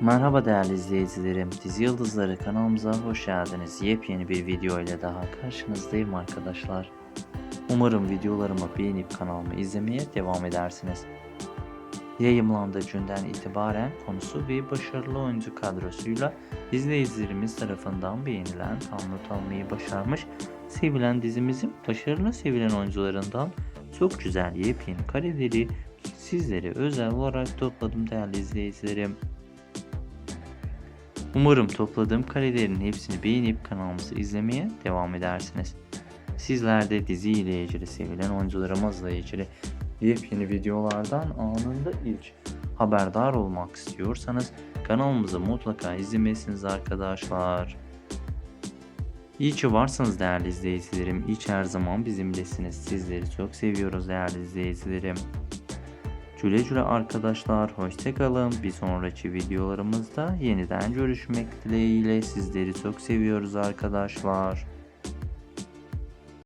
Merhaba değerli izleyicilerim. Dizi Yıldızları kanalımıza hoş geldiniz. Yepyeni bir video ile daha karşınızdayım arkadaşlar. Umarım videolarımı beğenip kanalımı izlemeye devam edersiniz. Yayımlandığı günden itibaren konusu ve başarılı oyuncu kadrosuyla izleyicilerimiz tarafından beğenilen, tam not almayı başarmış, sevilen dizimizin başarılı sevilen oyuncularından çok güzel yepyeni kareleri sizlere özel olarak topladım değerli izleyicilerim. Umarım topladığım karelerin hepsini beğenip kanalımızı izlemeye devam edersiniz. Sizler de dizi ile ilgili sevilen oyuncularımızla ilgili yepyeni videolardan anında ilk haberdar olmak istiyorsanız kanalımızı mutlaka izlemesiniz arkadaşlar. İyi ki varsınız değerli izleyicilerim. İyi her zaman bizimlesiniz. Sizleri çok seviyoruz değerli izleyicilerim. Güle güle arkadaşlar. Hoşçakalın. Bir sonraki videolarımızda yeniden görüşmek dileğiyle. Sizleri çok seviyoruz arkadaşlar.